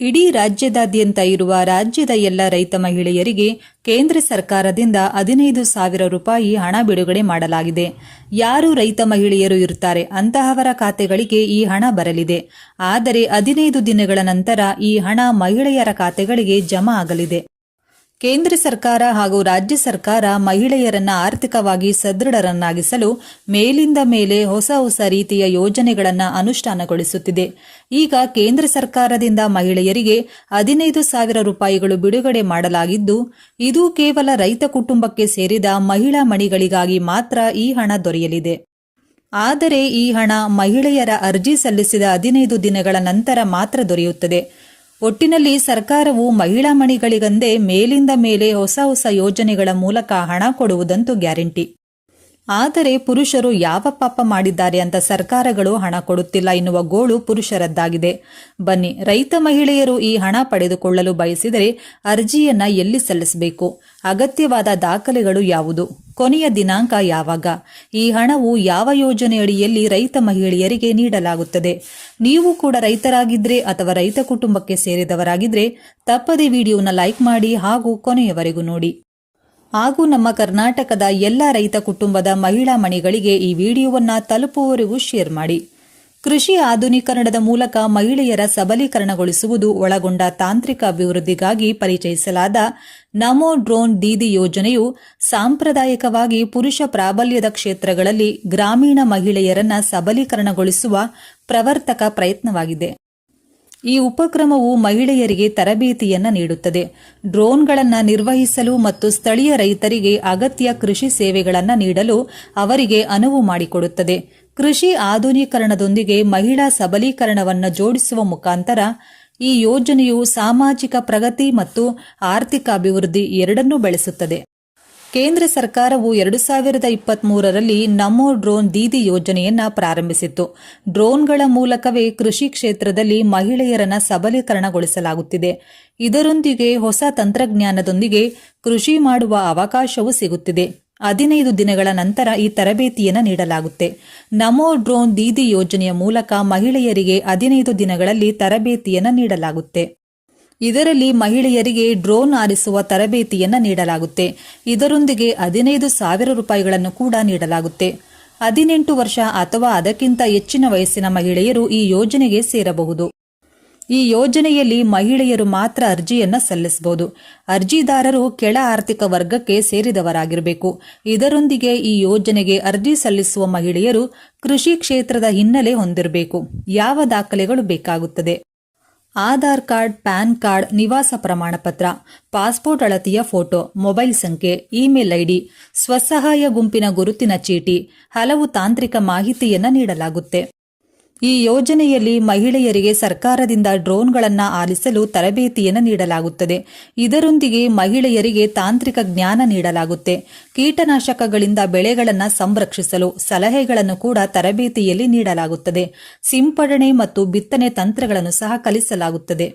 ಇಡೀ ರಾಜ್ಯದಾದ್ಯಂತ ಇರುವ ರಾಜ್ಯದ ಎಲ್ಲ ರೈತ ಮಹಿಳೆಯರಿಗೆ ಕೇಂದ್ರ ಸರ್ಕಾರದಿಂದ ಹದಿನೈದು ಸಾವಿರ ರೂಪಾಯಿ ಹಣ ಬಿಡುಗಡೆ ಮಾಡಲಾಗಿದೆ. ಯಾರು ರೈತ ಮಹಿಳೆಯರು ಇರುತ್ತಾರೆ ಅಂತಹವರ ಖಾತೆಗಳಿಗೆ ಈ ಹಣ ಬರಲಿದೆ. ಆದರೆ ಹದಿನೈದು ದಿನಗಳ ನಂತರ ಈ ಹಣ ಮಹಿಳೆಯರ ಖಾತೆಗಳಿಗೆ ಜಮಾ ಆಗಲಿದೆ. ಕೇಂದ್ರ ಸರ್ಕಾರ ಹಾಗೂ ರಾಜ್ಯ ಸರ್ಕಾರ ಮಹಿಳೆಯರನ್ನ ಆರ್ಥಿಕವಾಗಿ ಸದೃಢರನ್ನಾಗಿಸಲು ಮೇಲಿಂದ ಮೇಲೆ ಹೊಸ ಹೊಸ ರೀತಿಯ ಯೋಜನೆಗಳನ್ನು ಅನುಷ್ಠಾನಗೊಳಿಸುತ್ತಿದೆ. ಈಗ ಕೇಂದ್ರ ಸರ್ಕಾರದಿಂದ ಮಹಿಳೆಯರಿಗೆ ಹದಿನೈದು ಸಾವಿರ ರೂಪಾಯಿಗಳು ಬಿಡುಗಡೆ ಮಾಡಲಾಗಿದ್ದು, ಇದು ಕೇವಲ ರೈತ ಕುಟುಂಬಕ್ಕೆ ಸೇರಿದ ಮಹಿಳಾ ಮಣಿಗಳಿಗಾಗಿ ಮಾತ್ರ ಈ ಹಣ ದೊರೆಯಲಿದೆ. ಆದರೆ ಈ ಹಣ ಮಹಿಳೆಯರ ಅರ್ಜಿ ಸಲ್ಲಿಸಿದ ಹದಿನೈದು ದಿನಗಳ ನಂತರ ಮಾತ್ರ ದೊರೆಯುತ್ತದೆ. ಒಟ್ಟಿನಲ್ಲಿ ಸರ್ಕಾರವು ಮಹಿಳಾ ಮಣಿಗಳಿಗಂದೇ ಮೇಲಿಂದ ಮೇಲೆ ಹೊಸ ಹೊಸ ಯೋಜನೆಗಳ ಮೂಲಕ ಹಣ ಕೊಡುವುದಂತೂ ಗ್ಯಾರಂಟಿ. ಆದರೆ ಪುರುಷರು ಯಾವ ಪಾಪ ಮಾಡಿದ್ದಾರೆ ಅಂತ ಸರ್ಕಾರಗಳು ಹಣ ಕೊಡುತ್ತಿಲ್ಲ ಎನ್ನುವ ಗೋಳು ಪುರುಷರದ್ದಾಗಿದೆ. ಬನ್ನಿ, ರೈತ ಮಹಿಳೆಯರು ಈ ಹಣ ಪಡೆದುಕೊಳ್ಳಲು ಬಯಸಿದರೆ ಅರ್ಜಿಯನ್ನ ಎಲ್ಲಿ ಸಲ್ಲಿಸಬೇಕು? ಅಗತ್ಯವಾದ ದಾಖಲೆಗಳು ಯಾವುದು? ಕೊನೆಯ ದಿನಾಂಕ ಯಾವಾಗ? ಈ ಹಣವು ಯಾವ ಯೋಜನೆಯಡಿಯಲ್ಲಿ ರೈತ ಮಹಿಳೆಯರಿಗೆ ನೀಡಲಾಗುತ್ತದೆ? ನೀವು ಕೂಡ ರೈತರಾಗಿದ್ರೆ ಅಥವಾ ರೈತ ಕುಟುಂಬಕ್ಕೆ ಸೇರಿದವರಾಗಿದ್ರೆ ತಪ್ಪದೆ ವಿಡಿಯೋನ ಲೈಕ್ ಮಾಡಿ ಹಾಗೂ ಕೊನೆಯವರೆಗೂ ನೋಡಿ. ಹಾಗೂ ನಮ್ಮ ಕರ್ನಾಟಕದ ಎಲ್ಲ ರೈತ ಕುಟುಂಬದ ಮಹಿಳಾ ಮಣಿಗಳಿಗೆ ಈ ವಿಡಿಯೋವನ್ನು ತಲುಪುವವರೆಗೂ ಶೇರ್ ಮಾಡಿ. ಕೃಷಿ ಆಧುನೀಕರಣದ ಮೂಲಕ ಮಹಿಳೆಯರ ಸಬಲೀಕರಣಗೊಳಿಸುವುದು ಒಳಗೊಂಡ ತಾಂತ್ರಿಕ ಅಭಿವೃದ್ಧಿಗಾಗಿ ಪರಿಚಯಿಸಲಾದ ನಮೋ ಡ್ರೋನ್ ದೀದಿ ಯೋಜನೆಯು ಸಾಂಪ್ರದಾಯಿಕವಾಗಿ ಪುರುಷ ಪ್ರಾಬಲ್ಯದ ಕ್ಷೇತ್ರಗಳಲ್ಲಿ ಗ್ರಾಮೀಣ ಮಹಿಳೆಯರನ್ನ ಸಬಲೀಕರಣಗೊಳಿಸುವ ಪ್ರವರ್ತಕ ಪ್ರಯತ್ನವಾಗಿದೆ. ಈ ಉಪಕ್ರಮವು ಮಹಿಳೆಯರಿಗೆ ತರಬೇತಿಯನ್ನ ನೀಡುತ್ತದೆ. ಡ್ರೋನ್ಗಳನ್ನು ನಿರ್ವಹಿಸಲು ಮತ್ತು ಸ್ಥಳೀಯ ರೈತರಿಗೆ ಅಗತ್ಯ ಕೃಷಿ ಸೇವೆಗಳನ್ನು ನೀಡಲು ಅವರಿಗೆ ಅನುವು ಮಾಡಿಕೊಡುತ್ತದೆ. ಕೃಷಿ ಆಧುನೀಕರಣದೊಂದಿಗೆ ಮಹಿಳಾ ಸಬಲೀಕರಣವನ್ನು ಜೋಡಿಸುವ ಮುಖಾಂತರ ಈ ಯೋಜನೆಯು ಸಾಮಾಜಿಕ ಪ್ರಗತಿ ಮತ್ತು ಆರ್ಥಿಕ ಅಭಿವೃದ್ಧಿ ಎರಡನ್ನೂ ಬೆಳೆಸುತ್ತದೆ. ಕೇಂದ್ರ ಸರ್ಕಾರವು ಎರಡು ಸಾವಿರದ ಇಪ್ಪತ್ಮೂರರಲ್ಲಿ ನಮೋ ಡ್ರೋನ್ ದೀದಿ ಯೋಜನೆಯನ್ನು ಪ್ರಾರಂಭಿಸಿತ್ತು. ಡ್ರೋನ್ಗಳ ಮೂಲಕವೇ ಕೃಷಿ ಕ್ಷೇತ್ರದಲ್ಲಿ ಮಹಿಳೆಯರನ್ನು ಸಬಲೀಕರಣಗೊಳಿಸಲಾಗುತ್ತಿದೆ. ಇದರೊಂದಿಗೆ ಹೊಸ ತಂತ್ರಜ್ಞಾನದೊಂದಿಗೆ ಕೃಷಿ ಮಾಡುವ ಅವಕಾಶವೂ ಸಿಗುತ್ತಿದೆ. ಹದಿನೈದು ದಿನಗಳ ನಂತರ ಈ ತರಬೇತಿಯನ್ನು ನೀಡಲಾಗುತ್ತೆ. ನಮೋ ಡ್ರೋನ್ ದೀದಿ ಯೋಜನೆಯ ಮೂಲಕ ಮಹಿಳೆಯರಿಗೆ ಹದಿನೈದು ದಿನಗಳಲ್ಲಿ ತರಬೇತಿಯನ್ನು ನೀಡಲಾಗುತ್ತೆ. ಇದರಲ್ಲಿ ಮಹಿಳೆಯರಿಗೆ ಡ್ರೋನ್ ಆರಿಸುವ ತರಬೇತಿಯನ್ನು ನೀಡಲಾಗುತ್ತೆ. ಇದರೊಂದಿಗೆ ಹದಿನೈದು ಸಾವಿರ ರೂಪಾಯಿಗಳನ್ನು ಕೂಡ ನೀಡಲಾಗುತ್ತೆ. ಹದಿನೆಂಟು ವರ್ಷ ಅಥವಾ ಅದಕ್ಕಿಂತ ಹೆಚ್ಚಿನ ವಯಸ್ಸಿನ ಮಹಿಳೆಯರು ಈ ಯೋಜನೆಗೆ ಸೇರಬಹುದು. ಈ ಯೋಜನೆಯಲ್ಲಿ ಮಹಿಳೆಯರು ಮಾತ್ರ ಅರ್ಜಿಯನ್ನು ಸಲ್ಲಿಸಬಹುದು. ಅರ್ಜಿದಾರರು ಕೆಳ ಆರ್ಥಿಕ ವರ್ಗಕ್ಕೆ ಸೇರಿದವರಾಗಿರಬೇಕು. ಇದರೊಂದಿಗೆ ಈ ಯೋಜನೆಗೆ ಅರ್ಜಿ ಸಲ್ಲಿಸುವ ಮಹಿಳೆಯರು ಕೃಷಿ ಕ್ಷೇತ್ರದ ಹಿನ್ನೆಲೆ ಹೊಂದಿರಬೇಕು. ಯಾವ ದಾಖಲೆಗಳು ಬೇಕಾಗುತ್ತದೆ? ಆಧಾರ್ ಕಾರ್ಡ್, ಪ್ಯಾನ್ ಕಾರ್ಡ್, ನಿವಾಸ ಪ್ರಮಾಣ ಪತ್ರ ಪಾಸ್ಪೋರ್ಟ್ ಅಳತೆಯ ಫೋಟೋ, ಮೊಬೈಲ್ ಸಂಖ್ಯೆ, ಇಮೇಲ್ ಐಡಿ, ಸ್ವಸಹಾಯ ಗುಂಪಿನ ಗುರುತಿನ ಚೀಟಿ, ಹಲವು ತಾಂತ್ರಿಕ ಮಾಹಿತಿಯನ್ನು ನೀಡಲಾಗುತ್ತೆ. ಈ ಯೋಜನೆಯಲ್ಲಿ ಮಹಿಳೆಯರಿಗೆ ಸರ್ಕಾರದಿಂದ ಡ್ರೋನ್ಗಳನ್ನು ಆಲಿಸಲು ತರಬೇತಿಯನ್ನು ನೀಡಲಾಗುತ್ತದೆ. ಇದರೊಂದಿಗೆ ಮಹಿಳೆಯರಿಗೆ ತಾಂತ್ರಿಕ ಜ್ಞಾನ ನೀಡಲಾಗುತ್ತೆ. ಕೀಟನಾಶಕಗಳಿಂದ ಬೆಳೆಗಳನ್ನು ಸಂರಕ್ಷಿಸಲು ಸಲಹೆಗಳನ್ನು ಕೂಡ ತರಬೇತಿಯಲ್ಲಿ ನೀಡಲಾಗುತ್ತದೆ. ಸಿಂಪಡಣೆ ಮತ್ತು ಬಿತ್ತನೆ ತಂತ್ರಗಳನ್ನು ಸಹ ಕಲಿಸಲಾಗುತ್ತದೆ.